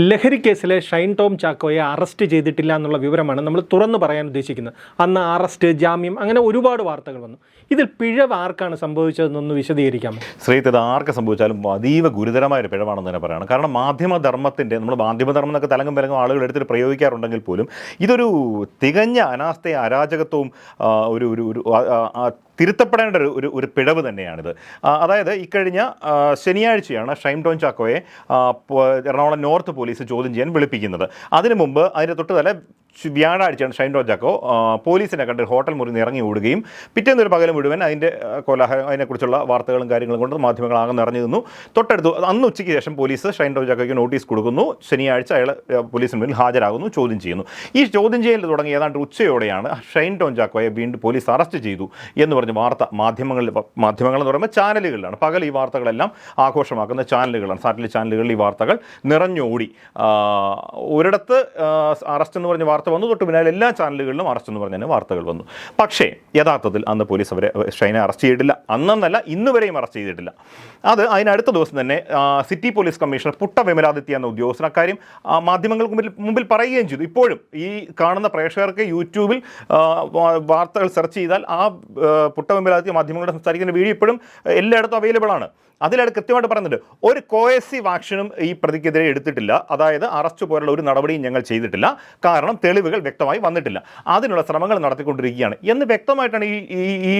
ലഹരി കേസിലെ ഷൈൻ ടോം ചാക്കോയെ അറസ്റ്റ് ചെയ്തിട്ടില്ല എന്നുള്ള വിവരമാണ് നമ്മൾ തുറന്നു പറയാൻ ഉദ്ദേശിക്കുന്നത്. അന്ന് അറസ്റ്റ് ജാമ്യം അങ്ങനെ ഒരുപാട് വാർത്തകൾ വന്നു. ഇതിൽ പിഴവ് ആർക്കാണ് സംഭവിച്ചതെന്നൊന്ന് വിശദീകരിക്കാമോ? ശ്രീത്ത് ഇത് ആർക്ക് സംഭവിച്ചാലും അതീവ ഗുരുതരമായ ഒരു പിഴവാണെന്ന് തന്നെ പറയണം. കാരണം മാധ്യമധർമ്മത്തിന്റെ നമ്മൾ മാധ്യമധർമ്മം എന്നൊക്കെ തലങ്ങും വിലങ്ങും ആളുകൾ എടുത്തിട്ട് പ്രയോഗിക്കാറുണ്ടെങ്കിൽ പോലും ഇതൊരു തികഞ്ഞ അനാസ്ഥയും അരാജകത്വവും ഒരു ഒരു തിരുത്തപ്പെടേണ്ട ഒരു ഒരു ഒരു പിഴവ് തന്നെയാണിത്. അതായത് ഇക്കഴിഞ്ഞ ശനിയാഴ്ചയാണ് ഷൈം ടോൺ ചാക്കോയെ എറണാകുളം നോർത്ത് പോലീസ് ചോദ്യം ചെയ്യാൻ വിളിപ്പിക്കുന്നത്. അതിനു മുമ്പ് അതിന് തൊട്ട് തല വ്യാഴാഴ്ചയാണ് ഷൈൻ റോജാക്കോ പോലീസിനെ കണ്ട് ഹോട്ടൽ മുറിയിൽ ഇറങ്ങി ഓടുകയും പിറ്റേന്ന് ഒരു പകൽ മുഴുവൻ അതിന്റെ കോലാഹലം അതിനെക്കുറിച്ചുള്ള വാർത്തകളും കാര്യങ്ങളും കൊണ്ട് മാധ്യമങ്ങൾ ആകെ നിറഞ്ഞു നിന്നു തൊട്ടടുത്ത് അന്ന് ഉച്ചയ്ക്ക് ശേഷം പോലീസ് ഷൈൻ റോജാക്കോയ്ക്ക് നോട്ടീസ് കൊടുക്കുന്നു. ശനിയാഴ്ച അയാൾ പോലീസിന് മുന്നിൽ ഹാജരാകുന്നു ചോദ്യം ചെയ്യുന്നു. ഈ ചോദ്യം ചെയ്യൽ തുടങ്ങി ഏതാണ്ട് ഉച്ചയോടെയാണ് ഷൈൻ ടോൺ ചാക്കോയെ വീണ്ടും പോലീസ് അറസ്റ്റ് ചെയ്തു എന്ന് പറഞ്ഞ് വാർത്ത മാധ്യമങ്ങളിൽ മാധ്യമങ്ങളെന്ന് പറയുമ്പോൾ ചാനലുകളിലാണ്. പകൽ ഈ വാർത്തകളെല്ലാം ആഘോഷമാക്കുന്ന ചാനലുകളാണ്. സാറ്റലൈറ്റ് ചാനലുകളിൽ ഈ വാർത്തകൾ നിറഞ്ഞോടി. ഒരിടത്ത് അറസ്റ്റ് എന്ന് പറഞ്ഞ വാർത്ത വന്നു തൊട്ട് പിന്നാലെ എല്ലാ ചാനലുകളിലും അറസ്റ്റ് എന്ന് പറഞ്ഞ വാർത്തകൾ വന്നു. പക്ഷേ യഥാർത്ഥത്തിൽ അന്ന് പോലീസ് അവരെ ഷൈനെ അറസ്റ്റ് ചെയ്തിട്ടില്ല. അന്നല്ല ഇന്ന് വരെയും അറസ്റ്റ് ചെയ്തിട്ടില്ല. അത് അതിനടുത്ത ദിവസം തന്നെ city police commissioner Putta Vimaladitya എന്ന ഉദ്യോഗസ്ഥൻ അക്കാര്യം മാധ്യമങ്ങൾക്ക് മുമ്പിൽ മുമ്പിൽ പറയുകയും ചെയ്തു. ഇപ്പോഴും ഈ കാണുന്ന പ്രേക്ഷകർക്ക് യൂട്യൂബിൽ വാർത്തകൾ സെർച്ച് ചെയ്താൽ ആ, പുട്ട വിമലാദിത്യ മാധ്യമങ്ങളുടെ സംസാരിക്കുന്ന വീഡിയോ ഇപ്പോഴും എല്ലായിടത്തും അവൈലബിൾ ആണ്. അതിലാണ് കൃത്യമായിട്ട് പറയുന്നുണ്ട് ഒരു കോയസീവ് ആക്ഷനും ഈ പ്രതിക്കെതിരെ എടുത്തിട്ടില്ല. അതായത് അറസ്റ്റ് പോലുള്ള ഒരു നടപടിയും ഞങ്ങൾ ചെയ്തിട്ടില്ല. കാരണം തെളിവുകൾ വ്യക്തമായി വന്നിട്ടില്ല. അതിനുള്ള ശ്രമങ്ങൾ നടത്തിക്കൊണ്ടിരിക്കുകയാണ്. എന്ന് വ്യക്തമായിട്ടാണ് ഈ ഈ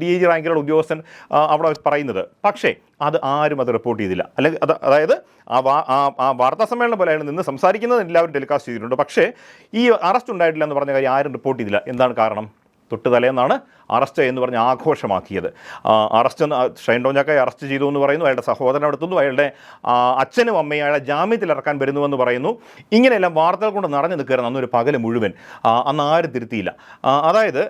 ഡി ഡി ജി റാങ്കിലുള്ള ഉദ്യോഗസ്ഥൻ അവിടെ പറയുന്നത്. പക്ഷേ അത് ആരും അത് റിപ്പോർട്ട് ചെയ്തില്ല. അല്ലെങ്കിൽ അത് അതായത് ആ വാ ആ വാർത്താ സമ്മേളനം പോലെ നിന്ന് സംസാരിക്കുന്നത് എല്ലാവരും ടെലികാസ്റ്റ് ചെയ്തിട്ടുണ്ട്. പക്ഷേ ഈ അറസ്റ്റ് ഉണ്ടായിട്ടില്ല എന്ന് പറഞ്ഞ കാര്യം ആരും റിപ്പോർട്ട് ചെയ്തില്ല. എന്താണ് കാരണം? തൊട്ട് തലേന്നാണ് അറസ്റ്റ് എന്ന് പറഞ്ഞ് ആഘോഷമാക്കിയത്. അറസ്റ്റ് ഷൈൻ ടോൺ അറസ്റ്റ് ചെയ്തു എന്ന് പറയുന്നു. അയാളുടെ സഹോദരൻ നിന്നു. അയാളുടെ അച്ഛനും അമ്മയും അയാളെ ജാമ്യത്തിൽ ഇറക്കാൻ വരുന്നുവെന്ന് പറയുന്നു. ഇങ്ങനെയെല്ലാം വാർത്തകൾ കൊണ്ട് നിറഞ്ഞു നിൽക്കുകയായിരുന്നു അന്നൊരു പകൽ മുഴുവൻ. അന്ന് ആരും തിരുത്തിയില്ല. അതായത്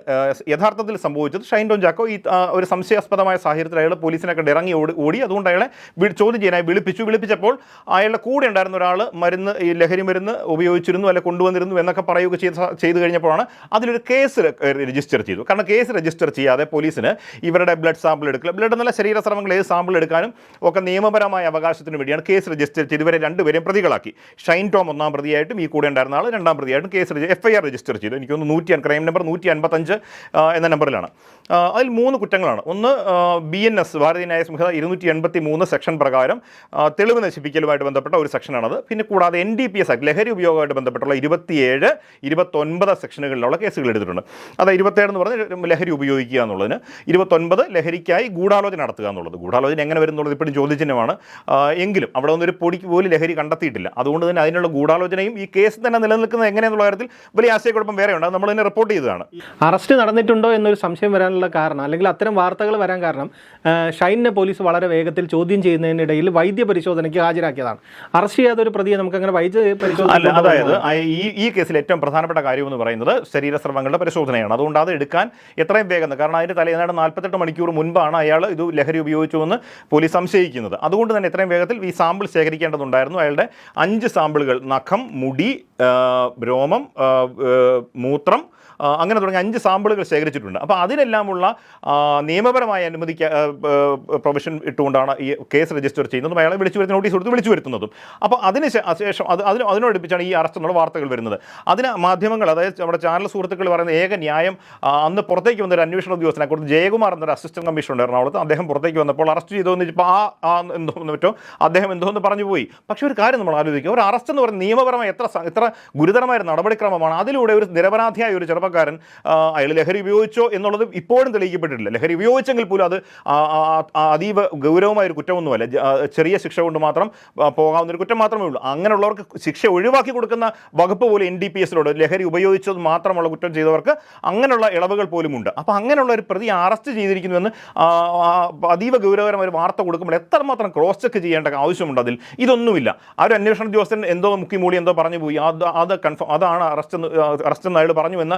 യഥാർത്ഥത്തിൽ സംഭവിച്ചത് ഷൈൻ ടോൺ ഈ ഒരു സംശയാസ്പദമായ സാഹചര്യത്തിൽ അയാൾ പോലീസിനെ കണ്ട് ഇറങ്ങി ഓടി ഓടി. അതുകൊണ്ട് അയാളെ ചോദ്യം ചെയ്യാനായി വിളിപ്പിച്ചു. വിളിപ്പിച്ചപ്പോൾ അയാളുടെ കൂടെ ഉണ്ടായിരുന്ന ഒരാൾ മരുന്ന് ഈ ലഹരി മരുന്ന് ഉപയോഗിച്ചിരുന്നു അല്ലെ കൊണ്ടുവന്നിരുന്നു എന്നൊക്കെ പറയുകയൊക്കെ ചെയ്ത് ചെയ്തു കഴിഞ്ഞപ്പോഴാണ് അതിലൊരു കേസ് രജിസ്റ്റർ ചെയ്തു. കാരണം കേസ് രജിസ്റ്റർ ചെയ്യാതെ പോലീസിന് ഇവരുടെ ബ്ലഡ് സാമ്പിൾ എടുക്കുക ബ്ലഡ് എന്നല്ല ശരീരസ്രവങ്ങൾ ഏത് സാമ്പിൾ എടുക്കാനും ഒക്കെ നിയമപരമായ അവകാശത്തിന് വേണ്ടിയാണ് കേസ് രജിസ്റ്റർ ചെയ്ത് ഇവരെ രണ്ടുപേരെയും പ്രതികളാക്കി. ഷൈൻ ടോം ഒന്നാം പ്രതിയായിട്ടും ഈ കൂടെ ഉണ്ടായിരുന്ന ആൾ രണ്ടാം പ്രതിയായിട്ടും case F I R register ചെയ്തു. എനിക്കൊന്ന് നൂറ്റി ക്രൈം നമ്പർ നൂറ്റി അൻപത്തഞ്ച് എന്ന നമ്പറിലാണ് അതിൽ മൂന്ന് കുറ്റങ്ങളാണ്. ഒന്ന് ബി എൻ എസ് ഭാരതീയ ന്യായ സംഹിത ഇരുന്നൂറ്റി എൺപത്തി മൂന്ന് സെക്ഷൻ പ്രകാരം തെളിവ് നശിപ്പിക്കലുമായിട്ട് ബന്ധപ്പെട്ട ഒരു സെക്ഷനാണത് പിന്നെ കൂടാതെ N D P S act ലഹരി ഉപയോഗമായിട്ട് ബന്ധപ്പെട്ടുള്ള ഇരുപത്തിയേഴ് ഇരുപത്തൊൻപത് സെക്ഷനുകളിലുള്ള കേസുകൾ എടുത്തിട്ടുണ്ട്. അത് ഇരുപത്തേഴ് എന്ന് പറഞ്ഞാൽ ലഹരി ഉപയോഗിക്കുക എന്നുള്ളതിന് ഇരുപത്തൊൻപത് ലഹരിക്കായി ഗൂഢാലോചന നടത്തുക എന്നുള്ളത്. ഗൂഢാലോചന എങ്ങനെ വരും എന്നുള്ളത് ഇപ്പോഴും ചോദ്യചിഹ്നമാണ്. എങ്കിലും അവിടെ ഒന്നൊരു പൊടിക്ക് പോലും ലഹരി കണ്ടെത്തിയിട്ടില്ല. അതുകൊണ്ട് തന്നെ അതിനുള്ള ഗൂഢാലോചനയും ഈ കേസ് തന്നെ നിലനിൽക്കുന്നത് എങ്ങനെയെന്നുള്ള കാര്യത്തിൽ വലിയ ആശയക്കുഴപ്പം വേറെയുണ്ട്. അത് നമ്മൾ തന്നെ റിപ്പോർട്ട് ചെയ്തതാണ്. അറസ്റ്റ് നടന്നിട്ടുണ്ടോ എന്നൊരു സംശയം വരാനുള്ള കാരണം അല്ലെങ്കിൽ അത്തരം വാർത്തകൾ വരാൻ കാരണം ഷൈനെ പോലീസ് വളരെ വേഗത്തിൽ ചോദ്യം ചെയ്യുന്നതിനിടയിൽ വൈദ്യ പരിശോധനയ്ക്ക് ഹാജരാക്കിയതാണ്. അറസ്റ്റ് ചെയ്യാത്ത ഒരു പ്രതിയെ നമുക്ക് അങ്ങനെ വൈദ്യ പരിശോധന അതായത് ഈ ഈ കേസിൽ ഏറ്റവും പ്രധാനപ്പെട്ട കാര്യം എന്ന് പറയുന്നത് ശരീരസ്രവങ്ങളുടെ പരിശോധനയാണ്. അതുകൊണ്ട് അത് എടുക്കാൻ എത്രയും വേഗം. കാരണം അതിന്റെ തലേ ഏതാണ്ട് നാൽപ്പത്തെട്ട് മണിക്കൂർ മുൻപാണ് അയാൾ ഇത് ലഹരി ഉപയോഗിച്ചു എന്ന് പോലീസ് സംശയിക്കുന്നത്. അതുകൊണ്ട് തന്നെ എത്രയും വേഗത്തിൽ ഈ സാമ്പിൾ ശേഖരിക്കേണ്ടതുണ്ടായിരുന്നു. അയാളുടെ അഞ്ച് സാമ്പിളുകൾ നഖം മുടി രോമം ആ, ആ, മൂത്രം അങ്ങനെ തുടങ്ങിയ അഞ്ച് സാമ്പിളുകൾ ശേഖരിച്ചിട്ടുണ്ട്. അപ്പോൾ അതിനെല്ലാമുള്ള നിയമപരമായി അനുമതിക്ക് പ്രൊവിഷൻ ഇട്ടുകൊണ്ടാണ് ഈ കേസ് രജിസ്റ്റർ ചെയ്യുന്നതും അയാളെ വിളിച്ചു വരുത്തുന്ന നോട്ടീസ് കൊടുത്ത് വിളിച്ചു വരുത്തുന്നതും. അപ്പോൾ അതിന് ശേഷം അത് അതിന് അതിനോടടുപ്പിച്ചാണ് ഈ അറസ്റ്റ് എന്നുള്ള വാർത്തകൾ വരുന്നത്. അതിന് മാധ്യമങ്ങൾ അതായത് നമ്മുടെ ചാനൽ സുഹൃത്തുക്കൾ പറയുന്ന ഏക ന്യായം അന്ന് പുറത്തേക്ക് വന്ന ഒരു അന്വേഷണ ഉദ്യോഗസ്ഥനെ കൊടുത്ത് ജയകുമാർ എന്നൊരു അസിസ്റ്റന്റ് കമ്മീഷണർ എറണാകുളത്ത്. അദ്ദേഹം പുറത്തേക്ക് വന്നപ്പോൾ അറസ്റ്റ് ചെയ്തോന്ന് വെച്ചപ്പോൾ ആ എന്തോന്ന് പറ്റോ അദ്ദേഹം എന്തോന്ന് പറഞ്ഞു പോയി. പക്ഷേ ഒരു കാര്യം നമ്മൾ ആലോചിക്കുക ഒരു അറസ്റ്റ് എന്ന് പറയുന്നത് നിയമപരമായി എത്ര എത്ര ഗുരുതരമായ നടപടിക്രമമാണ്. അതിലൂടെ ഒരു നിരപരാധിയായ ഒരു ചെറുപ്പക്കാരൻ അയാൾ ലഹരി ഉപയോഗിച്ചോ എന്നുള്ളത് ഇപ്പോഴും തെളിയിക്കപ്പെട്ടിട്ടില്ല. ലഹരി ഉപയോഗിച്ചെങ്കിൽ പോലും അത് അതീവ ഗൗരവമായ ഒരു കുറ്റമൊന്നുമല്ല. ചെറിയ ശിക്ഷ കൊണ്ട് മാത്രം പോകാവുന്ന ഒരു കുറ്റം മാത്രമേ ഉള്ളൂ. അങ്ങനെയുള്ളവർക്ക് ശിക്ഷ ഒഴിവാക്കി കൊടുക്കുന്ന വകുപ്പ് പോലും എൻ ഡി പി എസിലൂടെ ലഹരി ഉപയോഗിച്ചത് മാത്രമുള്ള കുറ്റം ചെയ്തവർക്ക് അങ്ങനെയുള്ള ഇളവുകൾ പോലും ഉണ്ട് അപ്പോൾ അങ്ങനെയുള്ള ഒരു പ്രതി അറസ്റ്റ് ചെയ്തിരിക്കുന്നുവെന്ന് അതീവ ഗൗരവകരമായ ഒരു വാർത്ത കൊടുക്കുമ്പോൾ എത്രമാത്രം ക്രോസ് ചെക്ക് ചെയ്യേണ്ട ആവശ്യമുണ്ട് അതിൽ? ഇതൊന്നുമില്ല. ആ ഒരു അന്വേഷണ ഉദ്യോഗസ്ഥൻ എന്തോ മുക്കിമൂളി എന്തോ പറഞ്ഞു പോയി. അത് അത് അത് കൺഫേം അതാണ് അറസ്റ്റ് അറസ്റ്റ് എന്ന് അയാൾ പറഞ്ഞു എന്ന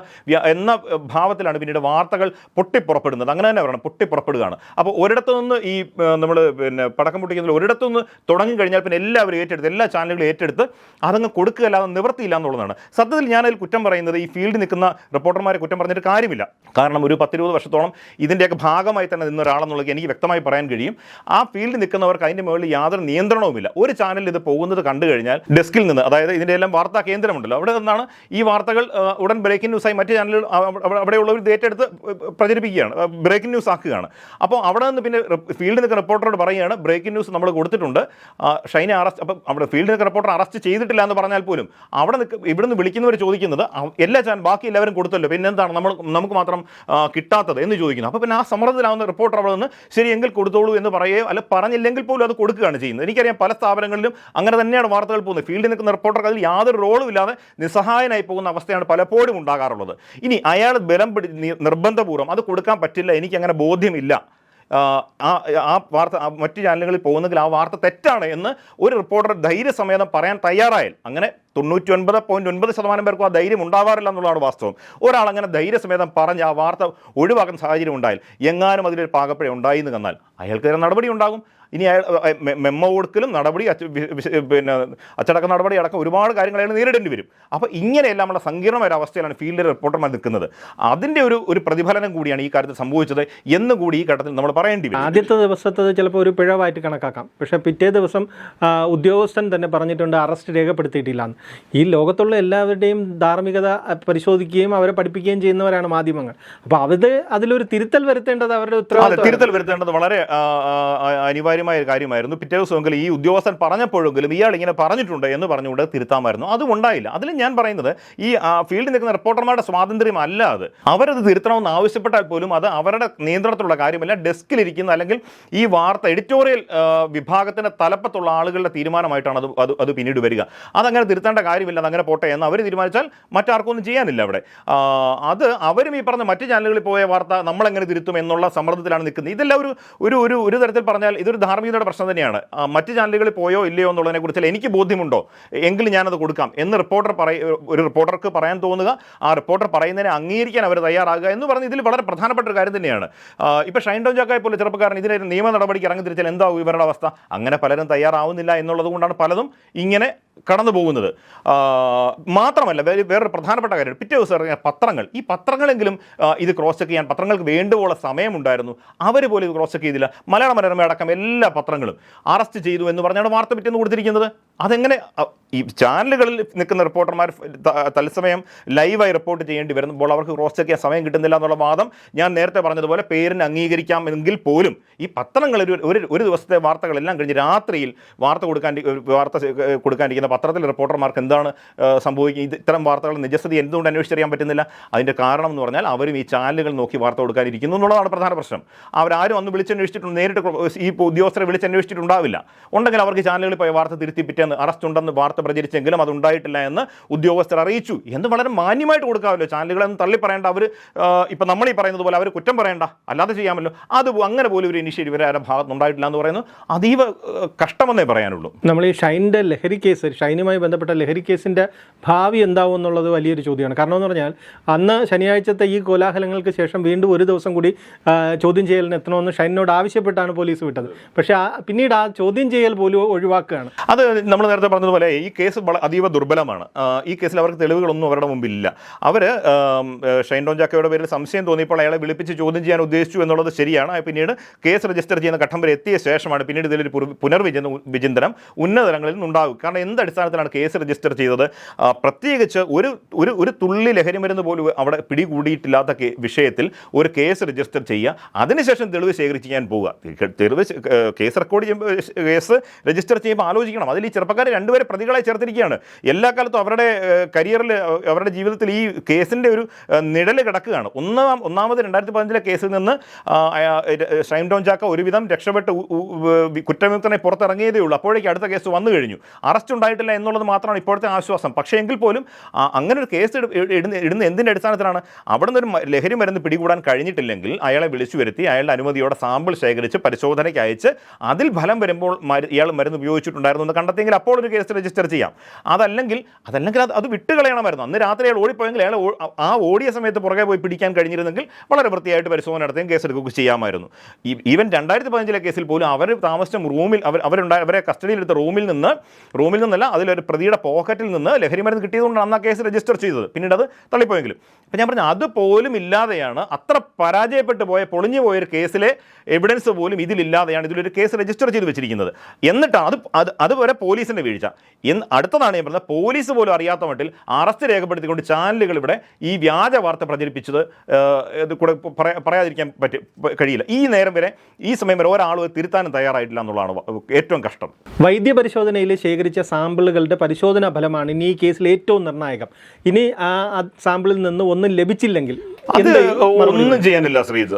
എന്ന ഭാവത്തിലാണ് പിന്നീട് വാർത്തകൾ പൊട്ടിപ്പുറപ്പെടുന്നത്. അങ്ങനെ തന്നെ പറയണം പൊട്ടിപ്പുറപ്പെടുകയാണ്. അപ്പോൾ ഒരിടത്തു നിന്ന് ഈ നമ്മൾ പിന്നെ പടക്കം പൊട്ടിക്കുന്നതിൽ ഒരിടത്തു നിന്ന് തുടങ്ങി കഴിഞ്ഞാൽ പിന്നെ എല്ലാവരും ഏറ്റെടുത്ത് എല്ലാ ചാനലുകളും ഏറ്റെടുത്ത് അതങ്ങ് കൊടുക്കുകയല്ലാതെ നിവൃത്തിയില്ല എന്നുള്ളതാണ്. സത്യത്തിൽ ഞാനതിൽ കുറ്റം പറയുന്നത് ഈ ഫീൽഡിൽ നിൽക്കുന്ന റിപ്പോർട്ടർമാരെ കുറ്റം പറഞ്ഞിട്ട് കാര്യമില്ല. കാരണം ഒരു പത്തിരുപത് വർഷത്തോളം ഇതിന്റെയൊക്കെ ഭാഗമായി തന്നെ നിന്ന ഒരാളെന്നുള്ളത് എനിക്ക് വ്യക്തമായി പറയാൻ കഴിയും. ആ ഫീൽഡിൽ നിൽക്കുന്നവർക്ക് അതിന്റെ മുകളിൽ യാതൊരു നിയന്ത്രണവുമില്ല. ഒരു ചാനലിൽ ഇത് പോകുന്നത് കണ്ടു കഴിഞ്ഞാൽ ഡെസ്കിൽ നിന്ന് അതായത് ഇതിന്റെ എല്ലാം വാർത്താ കേന്ദ്രമുണ്ടല്ലോ. അവിടെ നിന്നാണ് ഈ വാർത്തകൾ ഉടൻ ബ്രേക്കിംഗ് ന്യൂസായി മറ്റ് ചാനലുകൾ അവിടെയുള്ളവർ ഏറ്റെടുത്ത് പ്രചരിപ്പിക്കുകയാണ്. ബ്രേക്കിംഗ് ന്യൂസ് ആക്കുകയാണ്. അപ്പോൾ അവിടെ നിന്ന് പിന്നെ ഫീൽഡിൽ നിൽക്കുന്ന റിപ്പോർട്ടറോട് പറയുകയാണ് ബ്രേക്കിംഗ് ന്യൂസ് നമ്മൾ കൊടുത്തിട്ടുണ്ട്. ഷൈനെ അറസ്റ്റ് അപ്പം അവിടെ ഫീൽഡിൽ നിൽക്കുന്ന റിപ്പോർട്ടർ അറസ്റ്റ് ചെയ്തിട്ടില്ല എന്ന് പറഞ്ഞാൽ പോലും അവിടെ നിൽക്ക് ഇവിടെ നിന്ന് വിളിക്കുന്നവർ ചോദിക്കുന്നത് എല്ലാ ചാനൽ ബാക്കി എല്ലാവരും കൊടുത്തല്ലോ. പിന്നെ എന്താണ് നമ്മൾ നമുക്ക് മാത്രം കിട്ടാത്തത് എന്ന് ചോദിക്കുന്നു. അപ്പോൾ പിന്നെ ആ സമ്മർദ്ദത്തിലാവുന്ന റിപ്പോർട്ടർ അവിടെ നിന്ന് ശരി എങ്കിൽ കൊടുത്തോളൂ എന്ന് പറയുകയോ അല്ല പറഞ്ഞില്ലെങ്കിൽ പോലും അത് കൊടുക്കുകയാണ് ചെയ്യുന്നത്. എനിക്കറിയാം പല സ്ഥാപനങ്ങളിലും അങ്ങനെ തന്നെയാണ് വാർത്തകൾ പോകുന്നത്. ഫീൽഡിൽ നിൽക്കുന്ന റിപ്പോർട്ടർക്ക് അതിൽ യാതൊരു റോളും ഇല്ലാതെ നിസ്സഹായനായി പോകുന്ന അവസ്ഥയാണ് പലപ്പോഴും ഉണ്ടാകാറുള്ളത്. ഇനി അയാൾ ബലം പിടി നിർബന്ധപൂർവം അത് കൊടുക്കാൻ പറ്റില്ല എനിക്കങ്ങനെ ബോധ്യമില്ല. ആ ആ- വാർത്ത മറ്റ് ചാനലുകളിൽ പോകുന്നെങ്കിൽ ആ വാർത്ത തെറ്റാണ് എന്ന് ഒരു റിപ്പോർട്ടർ ധൈര്യസമേതം പറയാൻ തയ്യാറായാൽ അങ്ങനെ തൊണ്ണൂറ്റി ഒൻപത് പോയിന്റ് ഒൻപത് ശതമാനം പേർക്കും ആ ധൈര്യം ഉണ്ടാവാറില്ല എന്നുള്ളതാണ് വാസ്തവം. ഒരാൾ അങ്ങനെ ധൈര്യസമേതം പറഞ്ഞ് ആ വാർത്ത ഒഴിവാക്കുന്ന സാഹചര്യം ഉണ്ടായാൽ എങ്ങാനും അതിലൊരു പാകപ്പിഴ ഉണ്ടായി എന്ന് കന്നാൽ അയാൾക്കെതിരെ നടപടി ഉണ്ടാകും. ഇനി അയാൾ മെമ്മോ കൊടുക്കലും നടപടി പിന്നെ അച്ചടക്ക നടപടി അടക്കം ഒരുപാട് കാര്യങ്ങൾ അയാൾ നേരിടേണ്ടി വരും. അപ്പോൾ ഇങ്ങനെയെല്ലാമുള്ള സങ്കീർണമായ ഒരു അവസ്ഥയിലാണ് ഫീൽഡിൽ റിപ്പോർട്ടർമാർ നിൽക്കുന്നത്. അതിന്റെ ഒരു ഒരു പ്രതിഫലനം കൂടിയാണ് ഈ കാര്യത്തിൽ സംഭവിച്ചത് എന്ന് കൂടി ഈ ഘട്ടത്തിൽ നമ്മൾ പറയേണ്ടി വരും. ആദ്യത്തെ ദിവസത്തത് ചിലപ്പോൾ ഒരു പിഴവായിട്ട് കണക്കാക്കാം. പക്ഷേ പിറ്റേ ദിവസം ഉദ്യോഗസ്ഥൻ തന്നെ പറഞ്ഞിട്ടുണ്ട് അറസ്റ്റ് രേഖപ്പെടുത്തിയിട്ടില്ല ഈ ലോകത്തുള്ള എല്ലാവരുടെയും ധാർമ്മികത പരിശോധിക്കുകയും അവരെ പഠിപ്പിക്കുകയും ചെയ്യുന്നവരാണ് മാധ്യമങ്ങൾ. അപ്പോൾ അത് അതിലൊരു തിരുത്തൽ വരുത്തേണ്ടത് അവരുടെ ഉത്തരവാദിത്തം ഉത്തരവാദിത്വം തിരുത്തൽ വരുത്തേണ്ടത് വളരെ അനിവാര്യമായ ഒരു കാര്യമായിരുന്നു. പിറ്റേ ദിവസമെങ്കിലും ഈ ഉദ്യോഗസ്ഥൻ പറഞ്ഞപ്പോഴെങ്കിലും ഇയാൾ ഇങ്ങനെ പറഞ്ഞിട്ടുണ്ട് എന്ന് പറഞ്ഞുകൊണ്ട് തിരുത്താമായിരുന്നു. അതും ഉണ്ടായില്ല. അതിൽ ഞാൻ പറയുന്നത് ഈ ഫീൽഡിൽ നിൽക്കുന്ന റിപ്പോർട്ടർമാരുടെ സ്വാതന്ത്ര്യം അല്ല അത്. അവരത് തിരുത്തണമെന്ന് ആവശ്യപ്പെട്ടാൽ പോലും അത് അവരുടെ നിയന്ത്രണത്തിലുള്ള കാര്യമല്ല. ഡെസ്കിലിരിക്കുന്ന അല്ലെങ്കിൽ ഈ വാർത്ത എഡിറ്റോറിയൽ വിഭാഗത്തിന്റെ തലപ്പത്തുള്ള ആളുകളുടെ തീരുമാനമായിട്ടാണ് അത് അത് പിന്നീട് വരിക. അതങ്ങനെ തിരുത്തേണ്ട കാര്യമില്ല അങ്ങനെ പോട്ടെ എന്ന് അവർ തീരുമാനിച്ചാൽ മറ്റാർക്കൊന്നും ചെയ്യാനില്ല അവിടെ. അത് അവരും ഈ പറഞ്ഞ മറ്റ് ചാനലുകളിൽ പോയ വാർത്ത നമ്മളെങ്ങനെ തിരുത്തും എന്നുള്ള സമ്മർദ്ദത്തിലാണ് നിൽക്കുന്നത്. ഇതെല്ലാം ഒരു ഒരു ഒരു തരത്തിൽ പറഞ്ഞാൽ ഇതൊരു ധാർമ്മികതയുടെ പ്രശ്നം തന്നെയാണ്. മറ്റ് ചാനലുകളിൽ പോയോ ഇല്ലയോ എന്നുള്ളതിനെ കുറിച്ചാൽ എനിക്ക് ബോധ്യമുണ്ടോ? എങ്കിൽ ഞാനത് കൊടുക്കാം എന്ന് റിപ്പോർട്ടർ പറയ ഒരു റിപ്പോർട്ടർക്ക് പറയാൻ തോന്നുക. ആ റിപ്പോർട്ടർ പറയുന്നതിനെ അംഗീകരിക്കാൻ അവർ തയ്യാറാകുക എന്ന് പറഞ്ഞ് ഇതിൽ വളരെ പ്രധാനപ്പെട്ട ഒരു കാര്യം തന്നെയാണ്. ഇപ്പോൾ ഷൈൻ ഡോൺ പോലെ ചെറുപ്പക്കാരൻ ഇതിനെ നിയമ നടപടിക്ക് ഇറങ്ങി തിരിച്ചാൽ എന്താവും ഇവരുടെ അവസ്ഥ? അങ്ങനെ പലരും തയ്യാറാവുന്നില്ല എന്നുള്ളത് കൊണ്ടാണ് പലതും ഇങ്ങനെ കടന്നു പോകുന്നത് മാത്രമല്ല വേറെ വേറൊരു പ്രധാനപ്പെട്ട കാര്യം പിറ്റേ ദിവസം ഇറങ്ങിയ പത്രങ്ങൾ. ഈ പത്രങ്ങളെങ്കിലും ഇത് ക്രോസ് ചെക്ക് ചെയ്യാൻ പത്രങ്ങൾക്ക് വേണ്ടുവോളം സമയമുണ്ടായിരുന്നു. അവർ പോലും ഇത് ക്രോസ് ചെക്ക് ചെയ്തില്ല. മലയാള മനോരമ അടക്കം എല്ലാ പത്രങ്ങളും അറസ്റ്റ് ചെയ്തു എന്ന് പറഞ്ഞാണ് വാർത്ത പിറ്റേന്ന് കൊടുത്തിരിക്കുന്നത്. അതെങ്ങനെ ഈ ചാനലുകളിൽ നിൽക്കുന്ന റിപ്പോർട്ടർമാർ തത്സമയം ലൈവായി റിപ്പോർട്ട് ചെയ്യേണ്ടി വരുമ്പോൾ അവർക്ക് ക്രോസ് ചെക്ക് ചെയ്യാൻ സമയം കിട്ടുന്നില്ല എന്നുള്ള വാദം ഞാൻ നേരത്തെ പറഞ്ഞതുപോലെ പേരിന് അംഗീകരിക്കാമെങ്കിൽ പോലും ഈ പത്രങ്ങൾ ഒരു ഒരു ദിവസത്തെ വാർത്തകളെല്ലാം കഴിഞ്ഞ് രാത്രിയിൽ വാർത്ത കൊടുക്കാൻ വാർത്ത കൊടുക്കാനിരിക്കുന്ന പത്രത്തിലെ റിപ്പോർട്ടർമാർക്ക് എന്താണ് സംഭവിക്കുക? ഇത് ഇത്തരം വാർത്തകൾ നിജസ്ഥിതി എന്തുകൊണ്ട് അന്വേഷിച്ചറിയാൻ പറ്റുന്നില്ല? അതിന്റെ കാരണം എന്ന് പറഞ്ഞാൽ അവരും ഈ ചാനലുകൾ നോക്കി വാർത്ത കൊടുക്കാനിരിക്കുന്നു എന്നുള്ളതാണ് പ്രധാന പ്രശ്നം. അവരാരും അന്ന് വിളിച്ചന്വേഷിച്ചിട്ടുണ്ട് നേരിട്ട് ഈ ഉദ്യോഗസ്ഥരെ വിളിച്ചന്വേഷിച്ചിട്ടുണ്ടാവില്ല. ഉണ്ടെങ്കിൽ അവർക്ക് ചാനലുകളിൽ പോയി വാർത്ത തിരുത്തി പിറ്റേന്ന് അറസ്റ്റ് ഉണ്ടെന്ന് വാർത്ത പ്രചരിച്ചെങ്കിലും അതുണ്ടായിട്ടില്ല എന്ന് ഉദ്യോഗസ്ഥർ അറിയിച്ചു. എന്ന് വളരെ മാന്യമായിട്ട് കൊടുക്കാമല്ലോ? ചാനലുകളെന്ന് തള്ളി പറയേണ്ട അവർ ഇപ്പം നമ്മൾ ഈ പറയുന്നത് പോലെ അവർ കുറ്റം പറയേണ്ട അല്ലാതെ ചെയ്യാമല്ലോ. അത് അങ്ങനെ പോലും ഒരു ഇനിഷ്യേറ്റീവ് ആരുടെ ഭാഗത്ത് ഉണ്ടായിട്ടില്ല എന്ന് പറയുന്നത് അതീവ കഷ്ടമെന്നേ പറയാനുള്ളൂ. നമ്മൾ ഈ ഷൈനിന്റെ ലഹരി കേസ് ഷൈനുമായി ബന്ധപ്പെട്ട ലഹരി കേസിന്റെ ഭാവി എന്താവും എന്നുള്ളത് വലിയൊരു ചോദ്യമാണ്. കാരണം എന്ന് പറഞ്ഞാൽ അന്ന് ശനിയാഴ്ചത്തെ ഈ കോലാഹലങ്ങൾക്ക് ശേഷം വീണ്ടും ഒരു ദിവസം കൂടി ചോദ്യം ചെയ്യലിന് എത്തണമെന്ന് ഷൈനോട് ആവശ്യപ്പെട്ടാണ് പോലീസ് വിട്ടത്. പക്ഷേ ആ പിന്നീട് ആ ചോദ്യം ചെയ്യൽ പോലും ഒഴിവാക്കുകയാണ്. അത് നമ്മൾ നേരത്തെ പറഞ്ഞതുപോലെ ഈ കേസ് അതീവ ദുർബലമാണ്. ഈ കേസിൽ അവർക്ക് തെളിവുകളൊന്നും അവരുടെ മുമ്പിലില്ല. അവർ ഷൈൻ ടോൺ ജാക്കയുടെ പേരിൽ സംശയം തോന്നിയപ്പോൾ അയാളെ വിളിപ്പിച്ച് ചോദ്യം ചെയ്യാൻ ഉദ്ദേശിച്ചു എന്നുള്ളത് ശരിയാണ്. പിന്നീട് കേസ് രജിസ്റ്റർ ചെയ്യുന്ന ഘട്ടം വരെ എത്തിയ ശേഷമാണ് പിന്നീട് ഇതിലൊരു പുനർവിചിന്തനം പുനർവിചിന്ത വിചിന്തനം ഉന്നതതലങ്ങളിൽ നിന്നുണ്ടാകും കാരണം എന്ത് അടിസ്ഥാനത്തിലാണ് കേസ് ചെയ്തത്. ആ, പ്രത്യേകിച്ച് ഒരു ഒരു ഒരു തുള്ളി ലഹരി മരുന്ന് പോലും അവിടെ പിടികൂടിയിട്ടില്ലാത്ത വിഷയത്തിൽ ഒരു കേസ് രജിസ്റ്റർ ചെയ്യുക. അതിനുശേഷം തെളിവ് ശേഖരിച്ച് ചെയ്യാൻ പോവുക. തെളിവ് കേസ് റെക്കോർഡ് ചെയ്യുമ്പോൾ കേസ് രജിസ്റ്റർ ചെയ്യുമ്പോൾ ആലോചിക്കണം. അതിൽ ഈ ചെറുപ്പക്കാർ രണ്ടുപേരെ പ്രതികളെ ചേർത്തിരിക്കുകയാണ്. എല്ലാ കാലത്തും അവരുടെ കരിയറിൽ അവരുടെ ജീവിതത്തിൽ ഈ കേസിന്റെ ഒരു നിഴൽ കിടക്കുകയാണ്. ഒന്നാം ഒന്നാമത് രണ്ടായിരത്തി പതിനഞ്ചിലെ കേസിൽ നിന്ന് ഷൈം ടോൺ ചാക്ക ഒരുവിധം രക്ഷപ്പെട്ട് കുറ്റവിമുക്തനെ പുറത്തിറങ്ങിയതേ ഉള്ളൂ. അപ്പോഴേക്ക് അടുത്ത കേസ് വന്നു കഴിഞ്ഞു. അറസ്റ്റ് ഉണ്ടായിട്ടില്ല എന്നുള്ളത് മാത്രമാണ് ഇപ്പോഴത്തെ ആശ്വാസം. പക്ഷേ എങ്കിൽ പോലും അങ്ങനെ ഒരു കേസ് ഇട- ഇടുന്ന ഇടുന്ന എന്തിന്റെ അടിസ്ഥാനത്തിലാണ്? അവിടെ നിന്നൊരു ലഹരി മരുന്ന് പിടികൂടാൻ കഴിഞ്ഞിട്ടില്ലെങ്കിൽ അയാളെ വിളിച്ചു വരുത്തി അയാളുടെ അനുമതിയോടെ സാമ്പിൾ ശേഖരിച്ച് പരിശോധനയ്ക്ക് അയച്ച് അതിൽ ഫലം വരുമ്പോൾ ഇയാൾ മരുന്ന് ഉപയോഗിച്ചിട്ടുണ്ടായിരുന്നു എന്ന് കണ്ടെത്തിയെങ്കിൽ അപ്പോൾ ഒരു കേസ് രജിസ്റ്റർ ചെയ്യാം. അതല്ലെങ്കിൽ അതല്ലെങ്കിൽ അത് അത് വിട്ടുകളയണമായിരുന്നു. അന്ന് രാത്രി അയാൾ ഓടിപ്പോയെങ്കിൽ അയാൾ ആ ഓടിയ സമയത്ത് പുറകെ പോയി പിടിക്കാൻ കഴിഞ്ഞിരുന്നെങ്കിൽ വളരെ വൃത്തിയായിട്ട് പരിശോധന നടത്തുകയും കേസ് എടുക്കുകയൊക്കെ ചെയ്യാമായിരുന്നു. ഈവൻ രണ്ടായിരത്തി പതിനഞ്ചിലെ കേസിൽ പോലും അവർ താമസിച്ച റൂമിൽ അവർ അവരുണ്ടായ അവരെ കസ്റ്റഡിയിലെടുത്ത റൂമിൽ നിന്ന് റൂമിൽ നിന്നല്ല അതിലൊരു പ്രതിയുടെ പോക്കറ്റിൽ നിന്ന് ലഹരി മരുന്ന് കിട്ടിയതുകൊണ്ടാണ് അന്ന് ആ കേസ് രജിസ്റ്റർ ചെയ്തത്. പിന്നീട് അത് തള്ളിപ്പോയെങ്കിലും. അപ്പം ഞാൻ പറഞ്ഞു അതുപോലും ഇല്ലാതെയാണ് അത്ര പരാജയപ്പെട്ടു പോയ പൊളിഞ്ഞു പോയൊരു കേസിലെ എവിഡൻസ് പോലും ഇതിലില്ലാതെയാണ് ഇതിലൊരു കേസ് രജിസ്റ്റർ ചെയ്ത് വെച്ചിരിക്കുന്നത്. എന്നിട്ടാണ് അത് അത് അതുവരെ പോലീസിന്റെ വീഴ്ച. എന്ന് അടുത്തതാണ് ഞാൻ പറഞ്ഞത് പോലീസ് പോലും അറിയാത്ത മട്ടിൽ അറസ്റ്റ് രേഖപ്പെടുത്തിക്കൊണ്ട് ചാനലുകൾ ഇവിടെ ഈ വ്യാജ വാർത്ത പ്രചരിപ്പിച്ചത് ഇത് കൂടെ പറയാതിരിക്കാൻ പറ്റി കഴിയില്ല. ഈ നേരം വരെ ഈ സമയം വരെ ഒരാളും തിരുത്താനും തയ്യാറായിട്ടില്ല എന്നുള്ളതാണ് ഏറ്റവും കഷ്ടം. വൈദ്യപരിശോധനയിൽ ശേഖരിച്ച സാമ്പിളുകളുടെ പരിശോധനാ ഫലമാണ് ഇനി ഈ കേസിൽ ഏറ്റവും നിർണായകം. ഇനി ആ സാമ്പിളിൽ നിന്ന് ഒന്നും ലഭിച്ചില്ലെങ്കിൽ അത് ഒന്നും ചെയ്യാനില്ല ശ്രീജ്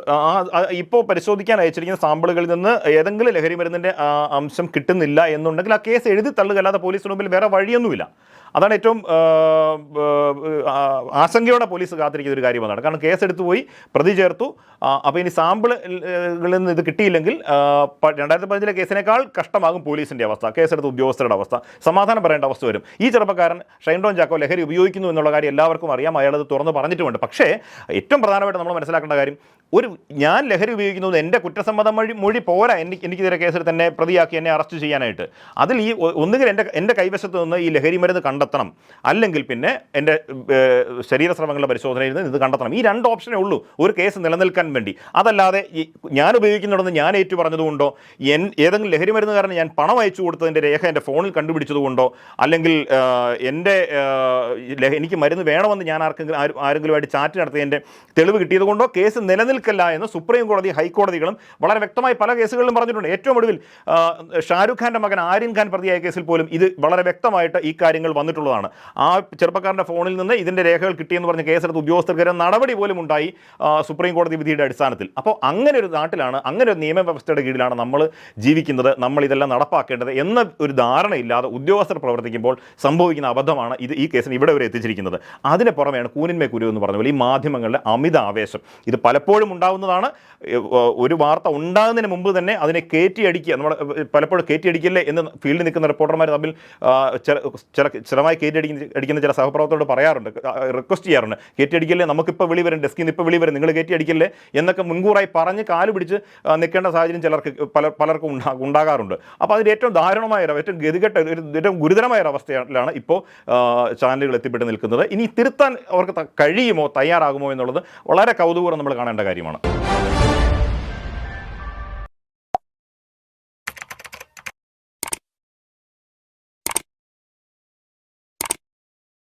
ഇപ്പോൾ പരിശോധിക്കാൻ അയച്ചിരിക്കുന്ന സാമ്പിളുകളിൽ നിന്ന് ഏതെങ്കിലും ലഹരി മരുന്നിന്റെ അംശം കിട്ടുന്നില്ല എന്നുണ്ടെങ്കിൽ ആ കേസ് എഴുതി തള്ളുക അല്ലാതെ പോലീസിന് മുമ്പിൽ വേറെ വഴിയൊന്നുമില്ല. അതാണ് ഏറ്റവും ആശങ്കയോടെ പോലീസ് കാത്തിരിക്കുന്ന ഒരു കാര്യമാണ് കാരണം കേസ് എടുത്തു പോയി പ്രതി ചേർത്തു. അപ്പോൾ ഇനി സാമ്പിളുകളിൽ നിന്ന് ഇത് കിട്ടിയില്ലെങ്കിൽ രണ്ടായിരത്തി പതിനഞ്ചിലെ കേസിനേക്കാൾ കഷ്ടമാകും പോലീസിന്റെ അവസ്ഥ കേസെടുത്ത ഉദ്യോഗസ്ഥരുടെ അവസ്ഥ. സമാധാനം പറയേണ്ട അവസ്ഥ വരും. ഈ ചെറുപ്പക്കാരൻ ഷൈൻഡോൺ ചാക്കോ ലഹരി ഉപയോഗിക്കുന്നു എന്നുള്ള കാര്യം എല്ലാവർക്കും അറിയാം. അയാളത് തുറന്ന് പറഞ്ഞിട്ടുമുണ്ട്. പക്ഷേ ഏറ്റവും പ്രധാനമായിട്ട് നമ്മൾ മനസ്സിലാക്കേണ്ട കാര്യം ഒരു ഞാൻ ലഹരി ഉപയോഗിക്കുന്നത് എന്റെ കുറ്റസമ്മതം വഴി മൊഴി പോരാ എനിക്ക് എനിക്കിതിരെ കേസിൽ തന്നെ പ്രതിയാക്കി എന്നെ അറസ്റ്റ് ചെയ്യാനായിട്ട്. അതിൽ ഈ ഒന്നുകിൽ എന്റെ എന്റെ കൈവശത്ത് നിന്ന് ഈ ലഹരി മരുന്ന് കണ്ടെത്തണം. അല്ലെങ്കിൽ പിന്നെ എന്റെ ശരീരശ്രമങ്ങളുടെ പരിശോധനയിൽ നിന്ന് ഇത് കണ്ടെത്തണം. ഈ രണ്ട് ഓപ്ഷനേ ഉള്ളൂ. ഒരു കേസ് നിലനിൽക്കാൻ വേണ്ടി. അതല്ലാതെ ഈ ഞാൻ ഉപയോഗിക്കുന്നുണ്ടെന്ന് ഞാൻ ഏറ്റു പറഞ്ഞതുകൊണ്ടോ എൻ ഏതെങ്കിലും ലഹരി മരുന്ന് കാരണം ഞാൻ പണം അയച്ചു കൊടുത്തതിന്റെ രേഖ എന്റെ ഫോണിൽ കണ്ടുപിടിച്ചതുകൊണ്ടോ അല്ലെങ്കിൽ എന്റെ എനിക്ക് മരുന്ന് വേണമെന്ന് ഞാൻ ആർക്കെങ്കിലും ആരും ആരെങ്കിലുമായിട്ട് ചാറ്റ് നടത്തിയതിന്റെ തെളിവ് കിട്ടിയതുകൊണ്ടോ കേസ് കേസ് നിലനിൽക്കില്ല എന്ന് സുപ്രീം കോടതി ഹൈക്കോടതികളും വളരെ വ്യക്തമായി പല കേസുകളിലും പറഞ്ഞിട്ടുണ്ട്. ഏറ്റവും ഒടുവിൽ ഷാരൂഖ് ഖാന്റെ മകൻ ആര്യൻ ഖാൻ പ്രതിയായ കേസിൽ പോലും ഇത് വളരെ വ്യക്തമായിട്ട് ഈ കാര്യങ്ങൾ വന്നിട്ടുള്ളതാണ്. ആ ചെറുപ്പക്കാരന്റെ ഫോണിൽ നിന്ന് ഇതിന്റെ രേഖകൾ കിട്ടിയെന്ന് പറഞ്ഞ് കേസെടുത്ത് ഉദ്യോഗസ്ഥർക്കെതിരെ നടപടി പോലും ഉണ്ടായി സുപ്രീം കോടതി വിധിയുടെ അടിസ്ഥാനത്തിൽ. അപ്പോൾ അങ്ങനെ ഒരു നാട്ടിലാണ് അങ്ങനെ ഒരു നിയമവ്യവസ്ഥയുടെ കീഴിലാണ് നമ്മൾ ജീവിക്കുന്നത് നമ്മൾ ഇതെല്ലാം നടപ്പാക്കേണ്ടത് എന്ന ഒരു ധാരണയില്ലാതെ ഉദ്യോഗസ്ഥർ പ്രവർത്തിക്കുമ്പോൾ സംഭവിക്കുന്ന അബദ്ധമാണ് ഇത് ഈ കേസിന് ഇവിടെ വരെ എത്തിച്ചിരിക്കുന്നത്. അതിന് പുറമെയാണ് കൂനിന്മേ കുരു എന്ന് പറഞ്ഞ പോലെ ഈ മാധ്യമങ്ങളുടെ അമിത ആവേശം ഇത് പലപ്പോഴും ഉണ്ടാകുന്നതാണ് ഒരു വാർത്ത ഉണ്ടാകുന്നതിന് മുമ്പ് തന്നെ അതിനെ കയറ്റിയടിക്കുക നമ്മൾ പലപ്പോഴും കയറ്റിയടിക്കില്ലേ എന്ന് ഫീൽഡിൽ നിൽക്കുന്ന റിപ്പോർട്ടർമാർ തമ്മിൽ ചില ചില സ്ഥിരമായി കയറ്റിയടിക്കുന്ന അടിക്കുന്ന ചില സഹപ്രവർത്തകരോട് പറയാറുണ്ട്. റിക്വസ്റ്റ് ചെയ്യാറുണ്ട്. കയറ്റിയടിക്കല്ലേ നമുക്കിപ്പോൾ വിളി വരും. ഡെസ്കിൽ നിന്ന് ഇപ്പോൾ വിളി വരും. നിങ്ങൾ കയറ്റിയടിക്കല്ലേ എന്നൊക്കെ മുൻകൂറായി പറഞ്ഞ് കാൽ പിടിച്ച് നിൽക്കേണ്ട സാഹചര്യം ചിലർക്ക് പല പലർക്കും ഉണ്ടാ ഉണ്ടാകാറുണ്ട്. അപ്പോൾ അതിന്റെ ഏറ്റവും ദാരുണമായ ഏറ്റവും ഗതികെട്ട ഒരു ഏറ്റവും ഗുരുതരമായ ഒരു അവസ്ഥയിലാണ് ഇപ്പോൾ ചാനലുകൾ എത്തിപ്പെട്ട് നിൽക്കുന്നത്. ഇനി തിരുത്താൻ അവർക്ക് കഴിയുമോ? തയ്യാറാകുമോ എന്നുള്ളത് വളരെ കൗതുകം നമ്മൾ കാണേണ്ട കാര്യമാണ്.